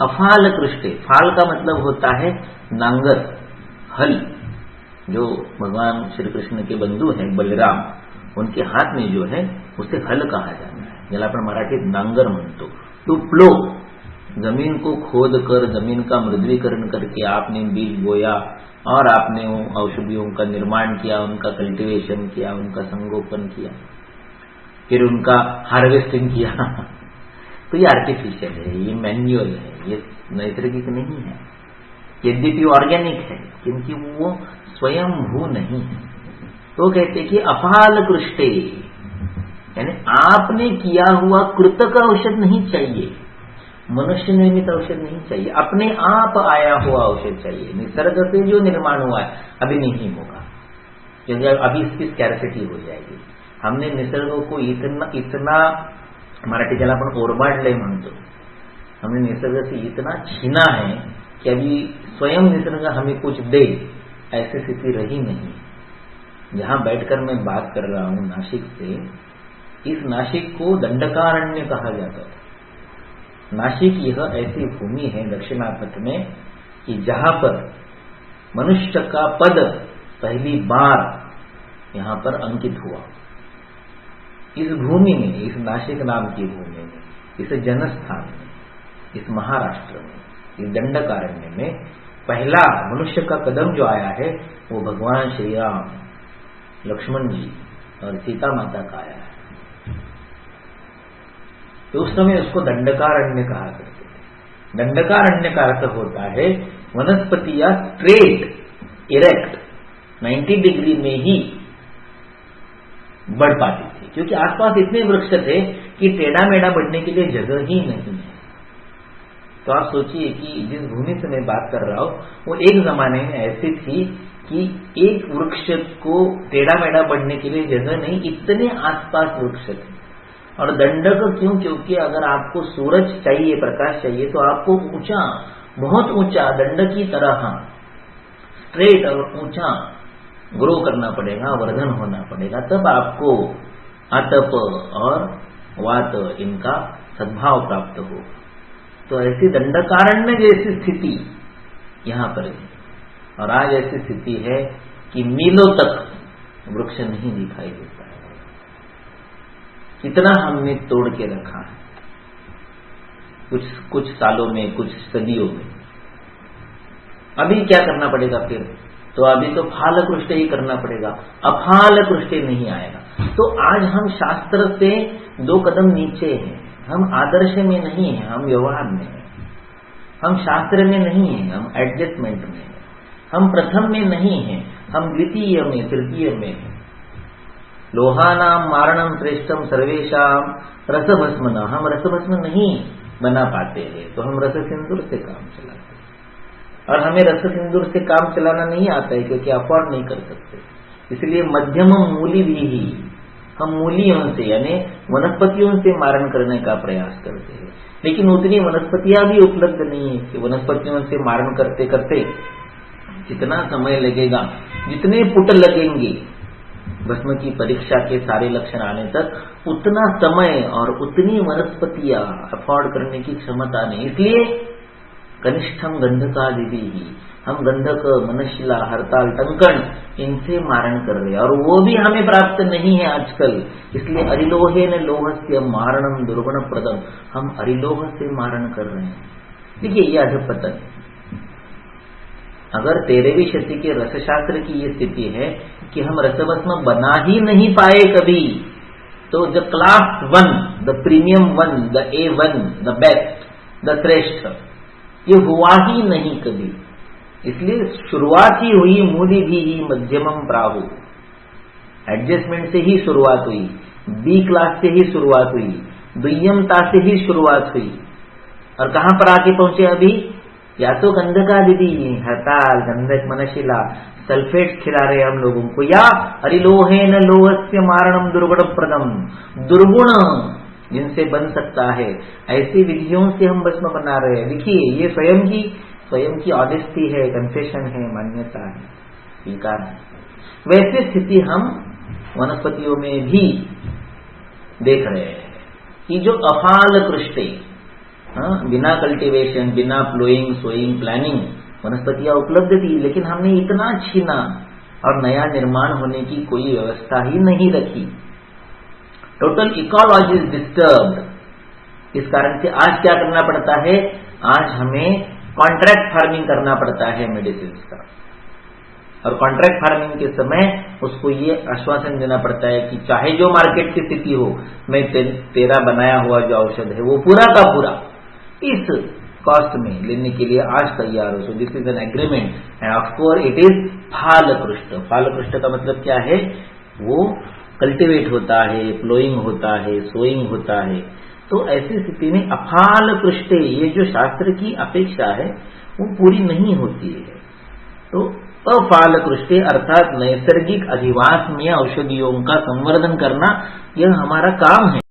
अफाल कृष्टे। फाल का मतलब होता है नांगर, हल, जो भगवान श्री कृष्ण के बंधु हैं, बलराम। उनके हाथ में जो है, उसे हल कहा जाता है। ज्याला आपण मराठीत नांगर म्हणतो। टू प्लो, ज़मीन को खोद कर, ज़मीन का मृदवीकरण करके आपने बीज बोया और आपने औषधियों का निर्माण किया, उनका कल्टीवेशन किया, उनका संगोपन किया, फिर उनका हार्वेस्टिंग किया। तो ये आर्टिफिशियल है, ये मैन्युअल है। ये नैसर्गिक नहीं है। यद्यपि ऑर्गेनिक है, क्योंकि वो स्वयं भू नहीं है। तो कहते कि अफाल कृष्टे, यानी आपने किया हुआ कृतक औषध नहीं चाहिए। मनुष्य निर्मित औषध नहीं चाहिए। अपने आप आया हुआ औषध चाहिए। निसर्ग से जो निर्माण हुआ है, अभी नहीं होगा। क्योंकि अभी इसकी स्कैरसिटी हो जाएगी। हमने निसर्ग को इतना इतना मराठी ज्याला आपण ओरबाडलंय म्हणतो हमने निसर्ग से इतना छीना है कि अभी स्वयं निसर्ग हमें कुछ दे, ऐसी स्थिति रही नहीं। यहाँ बैठकर मैं बात कर रहा हूँ नासिक से, इस नासिक को दंडकारण्य कहा जाता था। नासिक यह ऐसी भूमि है दक्षिणापथ में कि जहाँ पर मनुष्य का पद पहली बार यहाँ पर अंकित हुआ। इस भूमि में, इस नासिक नाम की भूमि में, इस जनस्थान में इस महाराष्ट्र में, इस दंडकारण्य में पहला मनुष्य का कदम जो आया है, वो भगवान श्री राम लक्ष्मण जी और सीता माता का आया है। तो उस समय उसको दंडकारण्य कहा करते थे। दंडकारण्य का अर्थ होता है, वनस्पति या स्ट्रेट, इरेक्ट 90 डिग्री में ही बढ़ पाती थी। क्योंकि आसपास इतने वृक्ष थे कि टेढ़ा मेढ़ा बढ़ने के लिए जगह ही नहीं तो आप सोचिए कि जिस भूमि से मैं बात कर रहा हूँ, वो एक जमाने में ऐसी थी कि एक वृक्ष को टेढ़ा मेढ़ा बढ़ने के लिए जगह नहीं, इतने आसपास वृक्ष थे। और दंडक क्यों? क्योंकि अगर आपको सूरज चाहिए, प्रकाश चाहिए तो आपको ऊँचा, बहुत ऊँचा दंड की तरह स्ट्रेट और ऊँचा ग्रो करना पड़ेगा, वर्धन होना पड़ेगा। तब आपको आतप और वात इनका सद्भाव प्राप्त हो। तो ऐसी दंडकारण्य जैसी स्थिति यहाँ पर है। और आज ऐसी स्थिति है कि मीलों तक वृक्ष नहीं दिखाई देता है। कितना हमने तोड़ के रखा है। कुछ कुछ सालों में, कुछ सदियों में। अभी क्या करना पड़ेगा फिर? तो अभी तो फाल कृष्ट ही करना पड़ेगा। अफाल कृष्ट नहीं आएगा। तो आज हम शास्त्र से दो कदम नीचे हैं। हम आदर्श में नहीं है, हम व्यवहार में है। हम शास्त्र में नहीं है, हम एडजस्टमेंट में है। हम प्रथम में नहीं है, हम द्वितीय में, तृतीय में हैं। लोहानाम मारणम श्रेष्ठम सर्वेशम रसभस्म न हम रसभस्म नहीं बना पाते हैं तो हम रस सिंदूर से काम चलाते और हमें रस सिंदूर से काम चलाना नहीं आता है, क्योंकि अफोर्ड नहीं कर सकते। इसलिए मध्यम मूली भी हम मूलियों से, यानी वनस्पतियों से मारण करने का प्रयास करते हैं। लेकिन उतनी वनस्पतियाँ भी उपलब्ध नहीं है कि वनस्पतियों से मारण करते करते जितना समय लगेगा, जितने पुट लगेंगे, भस्म की परीक्षा के सारे लक्षण आने तक उतना समय और उतनी वनस्पतियाँ अफोर्ड करने की क्षमता नहीं। इसलिए कनिष्ठम गंधका दीदी हम गंधक मनशिला हड़ताल टंकन इनसे मारण कर रहे हैं। और वो भी हमें प्राप्त नहीं है आजकल। इसलिए अरिलोहे ने लोह से मारणम दुर्गुण प्रदम हम अरिलोह से मारण कर रहे हैं। देखिए, ये अधपतन। अगर तेरहवीं शती के रसशास्त्र की ये स्थिति है कि हम रसभस्म बना ही नहीं पाए कभी तो the class one the premium one the A one the best the श्रेष्ठ, ये हुआ ही नहीं कभी। इसलिए शुरुआत ही हुई मूली भी ही मध्यमम प्राहु एडजस्टमेंट से ही शुरुआत हुई बी क्लास से ही शुरुआत हुई, दुय्यमता से ही शुरुआत हुई। और कहाँ पर आके पहुँचे अभी? या तो गंधका दीदी, हड़ताल, गंधक मनशिला, सल्फेट खिला रहे हम लोगों को, या अरिलोहे न लोहस्य मारणम दुर्गुण प्रदम दुर्गुण जिनसे बन सकता है, ऐसी विधियों से हम भस्म बना रहे हैं। देखिए, ये स्वयं की स्वयं की ऑनेस्टी है कन्फेशन है, मान्यता है, स्वीकार है। वैसी स्थिति हम वनस्पतियों में भी देख रहे हैं कि जो अफाल कृष्टे बिना कल्टीवेशन बिना प्लोइंग सोइंग प्लानिंग वनस्पतियाँ उपलब्ध थी, लेकिन हमने इतना छीना और नया निर्माण होने की कोई व्यवस्था ही नहीं रखी। टोटल इकोलॉजी इज़ डिस्टर्ब इस कारण से आज क्या करना पड़ता है? आज हमें कॉन्ट्रैक्ट फ़ार्मिंग करना पड़ता है मेडिसिन का। और कॉन्ट्रैक्ट फ़ार्मिंग के समय उसको ये आश्वासन देना पड़ता है कि चाहे जो मार्केट की स्थिति हो मैं ते, तेरा बनाया हुआ जो औषध है वो पूरा का पूरा इस कॉस्ट में लेने के लिए आज तैयार हो। So this is an agreement and of course it is फालकृष्ट फालकृष्ट का मतलब क्या है? वो कल्टिवेट होता है प्लोइंग होता है सोइंग होता है। तो ऐसी स्थिति में अफाल पृष्ठे, ये जो शास्त्र की अपेक्षा है, वो पूरी नहीं होती है। तो अफाल पृष्ठे अर्थात नैसर्गिक अधिवास में औषधियों का संवर्धन करना, यह हमारा काम है।